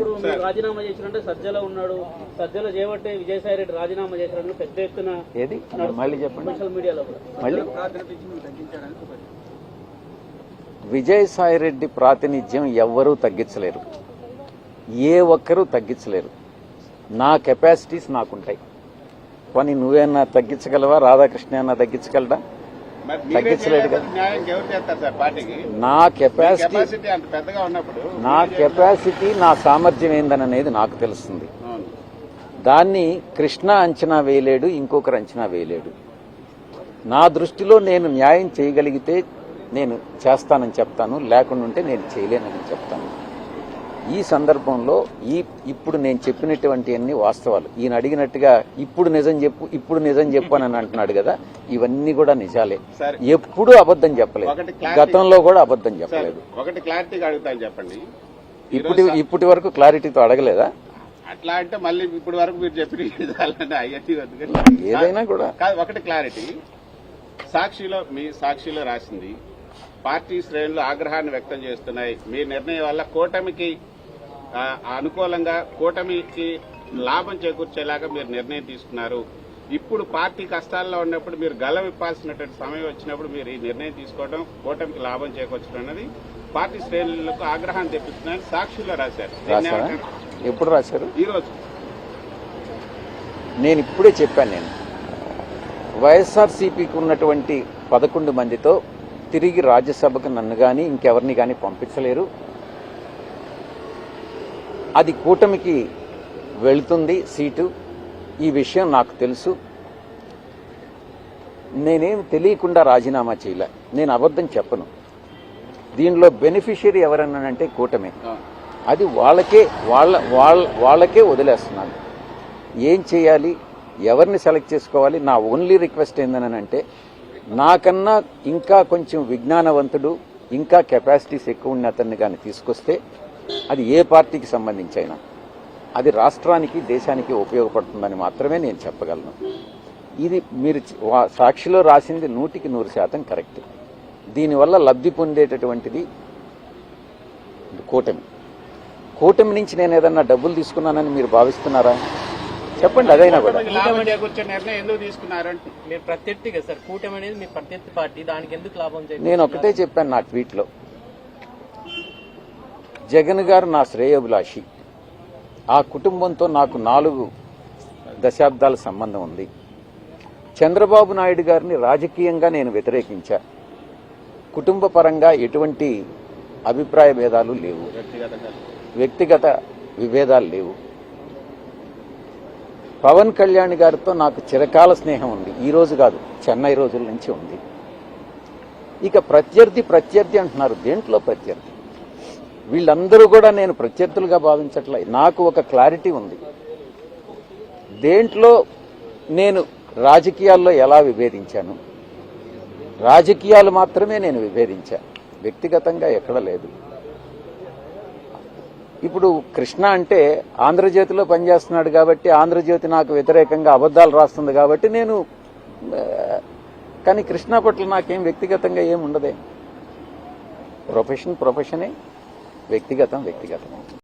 ఇప్పుడు మీరు రాజీనామా చేసినంటే సజ్జల ఉన్నాడు. సజ్జల చేయబట్టే విజయసాయి రెడ్డి రాజీనామా చేసినట్టు పెద్ద ఎత్తున ఏది? మళ్ళీ చెప్పండి. సోషల్ మీడియాలో మళ్ళీ? విజయసాయి రెడ్డి ప్రాతినిధ్యం ఎవ్వరూ తగ్గించలేరు. ఏ ఒక్కరూ తగ్గించలేరు. నా కెపాసిటీస్ నాకుంటాయి. పని నువ్వేనా తగ్గించగలవా? రాధాకృష్ణ అన్నా తగ్గించగలడా? నా కెపాసిటీ నా కెపాసిటీ నా సామర్థ్యం ఏందని అనేది నాకు తెలుస్తుంది. దాన్ని కృష్ణ అంచనా వేయలేడు ఇంకొకరు అంచనా వేయలేడు. నా దృష్టిలో నేను న్యాయం చేయగలిగితే నేను చేస్తానని చెప్తాను లేకుండా ఉంటే నేను చేయలేనని చెప్తాను. ఈ సందర్భంలో ఈ ఇప్పుడు నేను చెప్పినటువంటి అన్ని వాస్తవాలు. ఈయన అడిగినట్టుగా ఇప్పుడు నిజం చెప్పు ఇప్పుడు నిజం చెప్పు అని అంటున్నాడు కదా ఇవన్నీ కూడా నిజాలే. ఎప్పుడూ అబద్ధం చెప్పలేదు. గతంలో కూడా అబద్ధం చెప్పలేదు. ఒకటి క్లారిటీగా అడుగుతాను చెప్పండి. ఇప్పటి ఇప్పటి వరకు క్లారిటీతో అడగలేదా? అట్లా అంటే మళ్ళీ ఇప్పుడు వరకు మీరు చెప్పిన. ఏదైనా కూడా. ఒకటి క్లారిటీ సాక్షిలో మీ సాక్షిలో రాసింది పార్టీ శ్రేణులు ఆగ్రహాన్ని వ్యక్తం చేస్తున్నాయి. మీ నిర్ణయం వల్ల కూటమికి అనుకూలంగా కూటమికి లాభం చేకూర్చేలాగా మీరు నిర్ణయం తీసుకున్నారు. ఇప్పుడు పార్టీ కష్టాల్లో ఉన్నప్పుడు మీరు గల విప్పాల్సినటువంటి సమయం వచ్చినప్పుడు మీరు ఈ నిర్ణయం తీసుకోవడం కూటమికి లాభం చేకూర్చడం అనేది పార్టీ శ్రేణులకు ఆగ్రహాన్ని తెప్పిస్తున్నారని సాక్షిలో రాశారు? ఎప్పుడు రాశారు? ఈ రోజు. నేను ఇప్పుడే చెప్పాను నేను. వైఎస్ఆర్సీపీకి ఉన్నటువంటి పదకొండు మందితో తిరిగి రాజ్యసభకు నన్ను కానీ ఇంకెవరిని కానీ పంపించలేరు. అది కూటమికి వెళుతుంది సీటు. ఈ విషయం నాకు తెలుసు. నేనేం తెలియకుండా రాజీనామా చేయలే. నేను అబద్ధం చెప్పను. దీనిలో బెనిఫిషియరీ ఎవరన్నానంటే కూటమి. అది వాళ్ళకే వాళ్ళ వాళ్ళ వాళ్ళకే వదిలేస్తున్నాను. ఏం చేయాలి? ఎవరిని సెలెక్ట్ చేసుకోవాలి? నా ఓన్లీ రిక్వెస్ట్ ఏందనంటే నాకన్నా ఇంకా కొంచెం విజ్ఞానవంతుడు ఇంకా కెపాసిటీస్ ఎక్కువ ఉన్న అతన్ని కానీ తీసుకొస్తే అది ఏ పార్టీకి సంబంధించి అయినా అది రాష్ట్రానికి దేశానికి ఉపయోగపడుతుందని మాత్రమే నేను చెప్పగలను. ఇది మీరు వా- సాక్షిలో రాసింది నూటికి నూరు శాతం కరెక్ట్. దీనివల్ల లబ్ధి పొందేటటువంటిది కూటమి. కూటమి నుంచి నేను ఏదన్నా డబ్బులు తీసుకున్నానని మీరు భావిస్తున్నారా? చెప్పండి అదైనా కూడా. నిర్ణయం ఎందుకు తీసుకున్నారంటే మీరు ప్రత్యర్థి కదా సార్. కూటమి అనేది మీ ప్రత్యర్థి పార్టీ. దానికి ఎందుకు లాభం? నేను ఒకటే చెప్పాను నా ట్వీట్లో. జగన్ గారు నా శ్రేయోభిలాషి. ఆ కుటుంబంతో నాకు నాలుగు దశాబ్దాల సంబంధం ఉంది. చంద్రబాబు నాయుడు గారిని రాజకీయంగా నేను వ్యతిరేకించా. కుటుంబ పరంగా ఎటువంటి అభిప్రాయ భేదాలు లేవు. వ్యక్తిగత విభేదాలు లేవు. పవన్ కళ్యాణ్ గారితో నాకు చిరకాల స్నేహం ఉంది. ఈ రోజు కాదు చెన్నై రోజుల నుంచి ఉంది. ఇక ప్రత్యర్థి ప్రత్యర్థి అంటున్నారు. దేంట్లో ప్రత్యర్థి? వీళ్ళందరూ కూడా నేను ప్రత్యర్థులుగా భావించట్లే. నాకు ఒక క్లారిటీ ఉంది. దేంట్లో నేను రాజకీయాల్లో ఎలా విభేదించాను? రాజకీయాలు మాత్రమే నేను విభేదించాను. వ్యక్తిగతంగా ఎక్కడ లేదు. ఇప్పుడు కృష్ణ అంటే ఆంధ్రజ్యోతిలో పనిచేస్తున్నాడు కాబట్టి ఆంధ్రజ్యోతి నాకు వ్యతిరేకంగా అబద్ధాలు రాస్తుంది కాబట్టి నేను కానీ కృష్ణ పట్ల నాకేం వ్యక్తిగతంగా ఏం ఉండదే. ప్రొఫెషన్ ప్రొఫెషనే వ్యక్తిగతం వ్యక్తిగతం